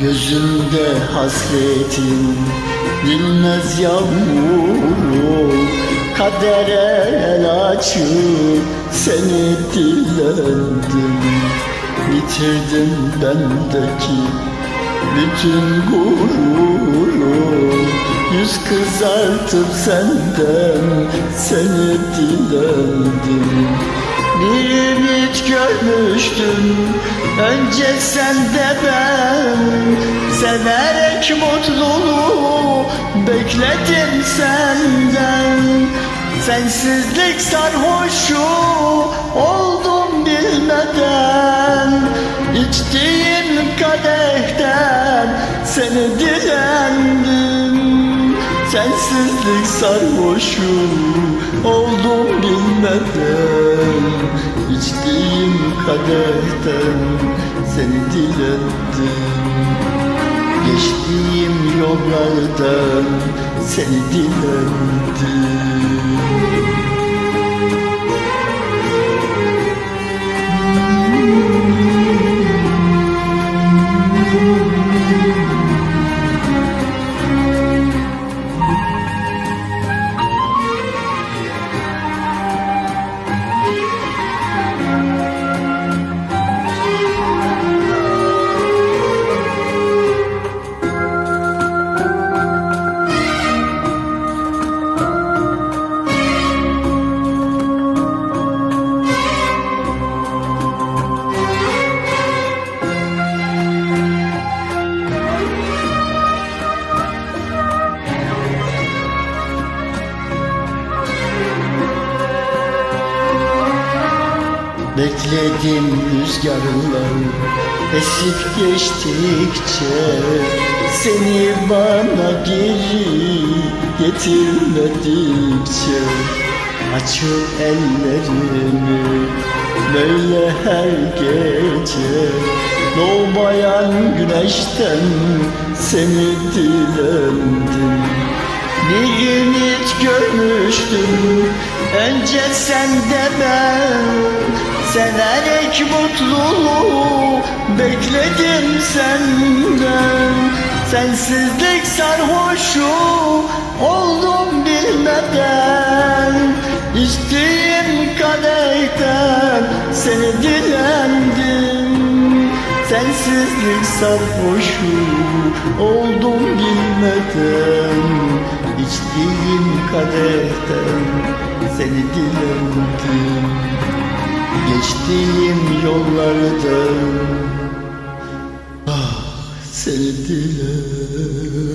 Gözünde hasretin Dinmez yağmuru Kadere el açıp Seni dilendim. Bitirdim bendeki bütün gururu Yüz kızartıp senden Seni dilendim. Bir ümit görmüştüm Önce sen de ben Severek mutluluğu Bekledim senden. Sensizlik sarhoşu Oldum bilmeden. İçtiğim kadehten Seni dilendim Sensizlik sarhoşu oldum bilmeden. İçtiğim kadehten seni dilendim Geçtiğim yollardan seni dilendim Bekledim rüzgarlar esip geçtikçe Seni bana geri getirmedikçe Açıp ellerimi böyle her gece. Doğmayan güneşten seni dilendim. Bir ümit görmüştüm Önce sen de ben Severek mutluluğu Bekledim senden. Sensizlik sarhoşu Oldum bilmeden. İçtiğim kadehten Seni dilendim. Sensizlik sarhoşu oldum bilmeden. İçtiğim kadehten seni dilendim Geçtiğim yollardan ah seni dilendim